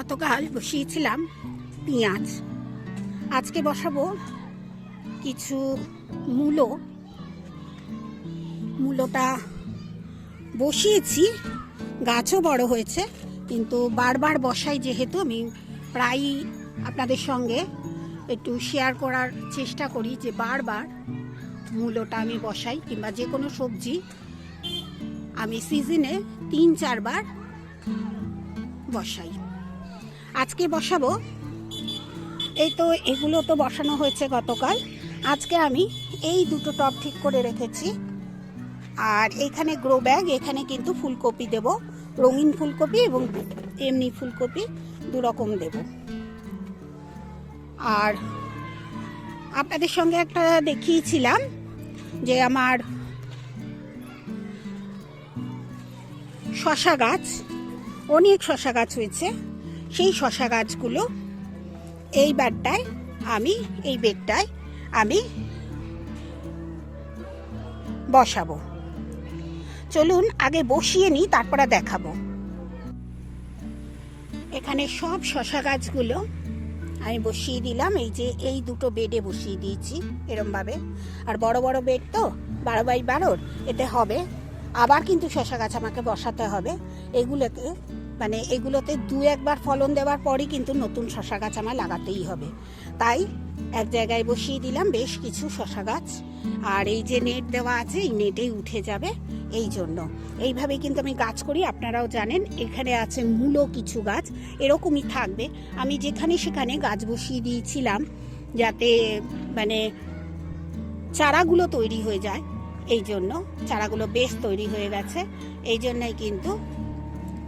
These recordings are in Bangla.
গতকাল বসিয়েছিলাম, পেঁয়াজ। আজকে বসাবো কিছু মূলো। মূলোটা বসিয়েছি, গাছও বড় হয়েছে, কিন্তু বারবার বসাই যেহেতু আমি প্রায়ই আপনাদের সঙ্গে একটু শেয়ার করার চেষ্টা করি যে বারবার মূলোটা আমি বসাই কিংবা যে কোনো সবজি আমি সিজনে তিন, চারবার বসাই। আজকে বসাবো? এই তো এগুলো তো বসানো হয়েছে গতকাল। আজকে আমি এই দুটো টব ঠিক করে রেখেছি। আর এখানে গ্রো ব্যাগ এখানে কিন্তু ফুলকপি দেব। রঙিন ফুলকপি এবং এমনি ফুলকপি দু রকম দেব। আর আপনাদের সঙ্গে একটা দেখিয়েছিলাম যে আমার শশা গাছ, অনেক শশা গাছ হয়েছে। সেই শশা গাছগুলো এই বারটায় আমি এই বেডটায়, আমি বসাবো। চলুন আগে বসিয়ে নিই, তারপরে দেখাবো। এখানে সব শশা গাছগুলো আমি বসিয়ে দিলাম, এই যে এই দুটো বেডে বসিয়ে দিয়েছি এরমভাবে। আর বড় বড় বেড তো, বারো বাই বারোর, এতে হবে। আবার কিন্তু শশা গাছ আমাকে বসাতে হবে। এগুলোকে মানে এগুলোতে দু একবার ফলন দেওয়ার পরই কিন্তু নতুন শশা গাছ আমার লাগাতেই হবে। তাই এক জায়গায় বসিয়ে দিলাম বেশ কিছু শশা গাছ। আর এই যে নেট দেওয়া আছে, এই নেটেই উঠে যাবে এই জন্য। এইভাবে কিন্তু আমি গাছ করি, আপনারাও জানেন, এখানে আছে মূলো কিছু গাছ, এরকমই থাকবে। আমি যেখানে সেখানে গাছ বসিয়ে দিয়েছিলাম যাতে মানে চারাগুলো তৈরি হয়ে যায়, এই জন্য চারাগুলো বেশ তৈরি হয়ে গেছে। এই জন্যই কিন্তু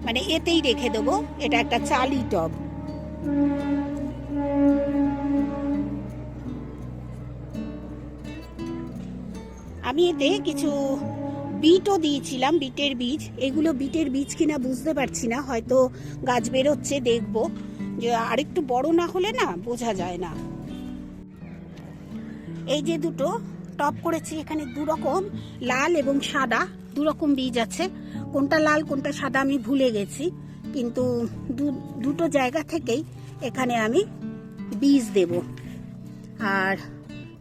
মানে এতেই রেখে দেবো, এটা একটা চালি টব। আমি এতে কিছু বিটও দিয়েছিলাম, বিটের বীজ। এগুলো বিটের বীজ কিনা বুঝতে পারছি না, হয়তো গাছ বেরোচ্ছে, দেখব। যে আরেকটু বড় না হলে না বোঝা যায় না। এই যে দুটো টপ করেছি এখানে দু রকম, লাল এবং সাদা, দু রকম বীজ আছে। কোনটা লাল, কোনটা সাদা আমি ভুলে গেছি, কিন্তু দুটো জায়গা থেকেই এখানে আমি বীজ দেব। আর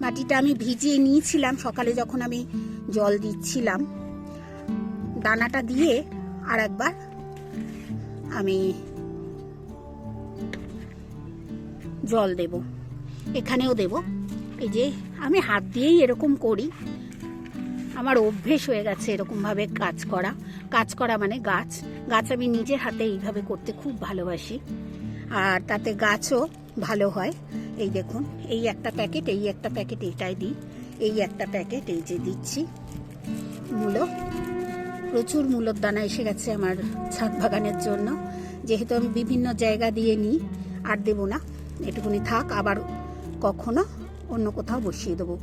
মাটিটা আমি ভিজিয়ে নিয়েছিলাম, সকালে যখন আমি জল দিচ্ছিলাম, দানাটা দিয়ে আর একবার আমি জল দেব। এখানেও দেব। এই যে আমি হাত দিয়েই এরকম করি। আমার অভ্যেস হয়ে গেছে এরকমভাবে কাজ করা। কাজ করা মানে গাছ। গাছ আমি নিজের হাতে এইভাবে করতে খুব ভালোবাসি। আর তাতে গাছও ভালো হয়। এই দেখুন, এই একটা প্যাকেট, এই একটা প্যাকেট এইটাই দিই। এই একটা প্যাকেট, এই যে দিচ্ছি। মূলো। প্রচুর মূলর দানা এসে গেছে আমার ছাদ বাগানের জন্য। যেহেতু আমি বিভিন্ন জায়গা দিয়ে নিই, আর দেবো না। এটুকুনি থাক, আবার কখনো অন্য কোথাও বসিয়ে দেবো।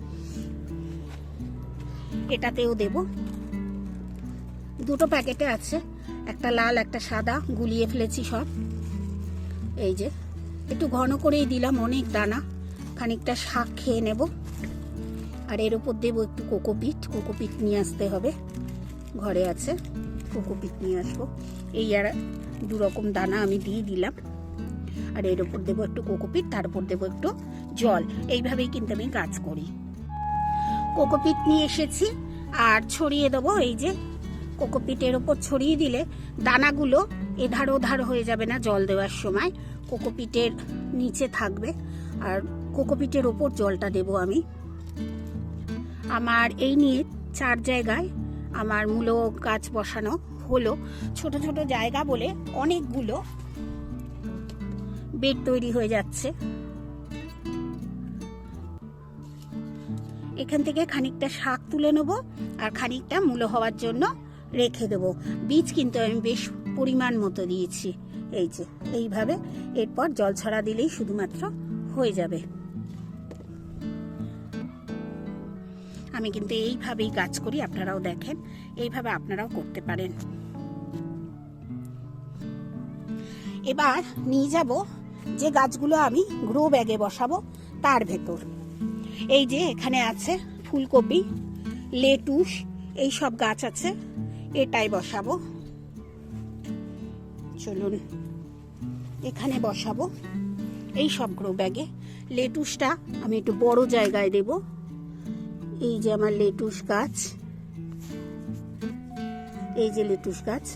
এটাতেও দেব। দুটো প্যাকেটে আছে, একটা লাল, একটা সাদা, গুলিয়ে ফেলেছি সব। এই যে, একটু ঘন করেই দিলাম অনেক দানা। খানিকটা শাক খেয়ে নেব। আর এর উপর দেবো একটু কোকোপিট। কোকোপিট নিয়ে আসতে হবে। ঘরে আছে, কোকোপিট নিয়ে আসব। এই আর দু রকম দানা আমি দিয়ে দিলাম। আর এর উপর দেবো একটু কোকোপিট, তার উপর দেবো একটু জল। এইভাবেই কিন্তু আমি গাছ করি। কোকোপিট নিয়ে এসেছি, আর ছড়িয়ে দেবো এই যে কোকোপিটের ওপর ছড়িয়ে দিলে দানাগুলো এধার ওধার হয়ে যাবে না জল দেওয়ার সময়। কোকোপিটের নিচে থাকবে, আর কোকোপিটের ওপর জলটা দেব আমি। আমার এই নিয়ে চার জায়গায় আমার মূলো গাছ বসানো হলো। ছোট ছোট জায়গা বলে অনেকগুলো বেড তৈরি হয়ে যাচ্ছে। এখান থেকে খানিকটা শাক তুলে নেব আর খানিকটা মূলো হওয়ার জন্য রেখে দেবো। বীজ কিন্তু আমি বেশ পরিমাণ মতো দিয়েছি। এই যে, এইভাবে এরপর জল ছড়া দিলেই শুধুমাত্র হয়ে যাবে। আমি কিন্তু এইভাবেই কাজ করি, আপনারাও দেখেন। এইভাবে আপনারাও করতে পারেন। এবার নিয়ে যাব যে গাছগুলো আমি গ্রো ব্যাগে বসাবো, তার ভেতর। এই যে এখানে আছে ফুলকপি, লেটুস, এই সব গাছ আছে, এটাই বসাবো। চলুন, এখানে বসাবো এই সব গ্রো ব্যাগে লেটুসটা আমি একটু বড় জায়গায় দেব। এই যে আমার লেটুস গাছ, এই যে লেটুস গাছ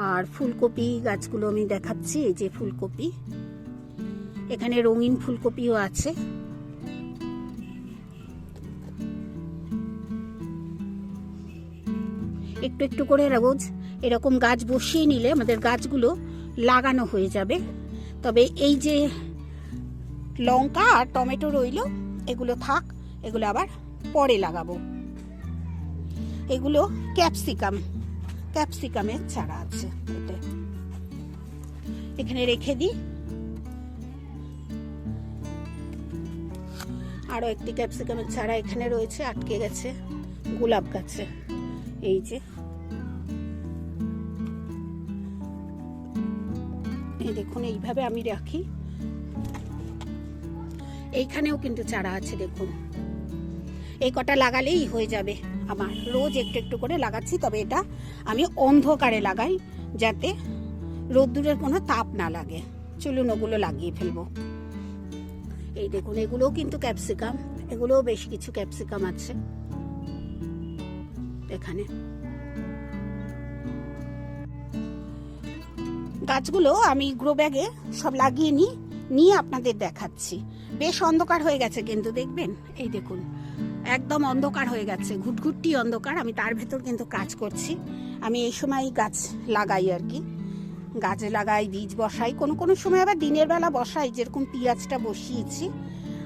আর ফুলকপি গাছগুলো আমি দেখাচ্ছি, এই যে ফুলকপি। এখানে রঙিন ফুলকপিও আছে। একটু একটু করে রোজ এরকম গাছ বসিয়ে নিলে আমাদের গাছগুলো লাগানো হয়ে যাবে। তবে এই যে লঙ্কা আর টমেটো রইল, এগুলো থাক, এগুলো আবার পরে লাগাবো। এগুলো ক্যাপসিকাম। ক্যাপসিকামের চারা আছে এখানে রেখে দিই। আরও একটি ক্যাপসিকামের চারা এখানে রয়েছে, আটকে গেছে, গোলাপ গাছে। এই যে। দেখুন, এইভাবে আমি রাখি। এইখানেও কিন্তু চারা আছে, দেখুন। এই কটা লাগালেই হয়ে যাবে। আমার রোজ একটু একটু করে লাগাচ্ছি, তবে এটা আমি অন্ধকারে লাগাই যাতে রোদ্দুরের কোনো তাপ না লাগে। চলুন ওগুলো লাগিয়ে ফেলব। এই দেখুন, এগুলোও কিন্তু ক্যাপসিকাম, এগুলোও বেশ কিছু ক্যাপসিকাম আছে। এখানে। গাছগুলো আমি গ্রো ব্যাগে সব লাগিয়ে নিই, নিয়ে আপনাদের দেখাচ্ছি। বেশ অন্ধকার হয়ে গেছে কিন্তু, দেখবেন? এই দেখুন একদম অন্ধকার হয়ে গেছে। ঘুটঘুটটি অন্ধকার, আমি তার ভেতর কিন্তু কাজ করছি। আমি এই সময় গাছ লাগাই আর কি। গাছ লাগাই, বীজ বসাই। কোনো কোনো সময় আবার দিনের বেলা বসাই, যেরকম পেঁয়াজটা বসিয়েছি,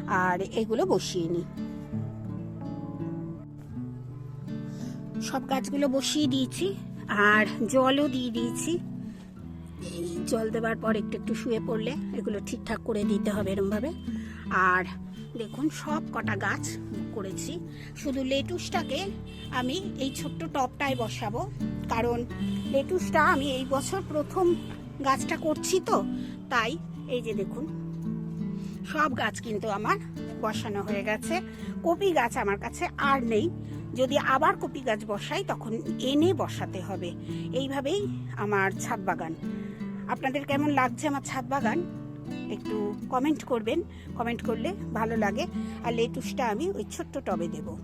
আর এগুলো বসিয়ে নিই। সব গাছগুলো বসিয়ে দিয়েছি, আর জলও দিয়ে দিয়েছি। এই জল দেওয়ার পর একটু একটু শুয়ে পড়লে এগুলো ঠিকঠাক করে দিতে হবে এরমভাবে। আর দেখুন, সব কটা গাছ করেছি। শুধু লেটুসটাকে আমি এই ছোট্ট টপটায় বসাবো। কারণ লেটুসটা আমি এই বছর প্রথম গাছটা করছি তো, তাই এই যে দেখুন, সব গাছ কিন্তু আমার বসানো হয়ে গেছে। কপি গাছ আমার কাছে আর নেই। যদি আবার কপি গাছ বসাই, তখন এনে বসাতে হবে। এইভাবেই আমার ছাদ বাগান। আপনাদের কেমন লাগছে আমার ছাদ বাগান? একটু কমেন্ট করবেন কমেন্ট করলে ভালো লাগে। আর লেটুসটা আমি ওই ছোট্ট টবে দেবো।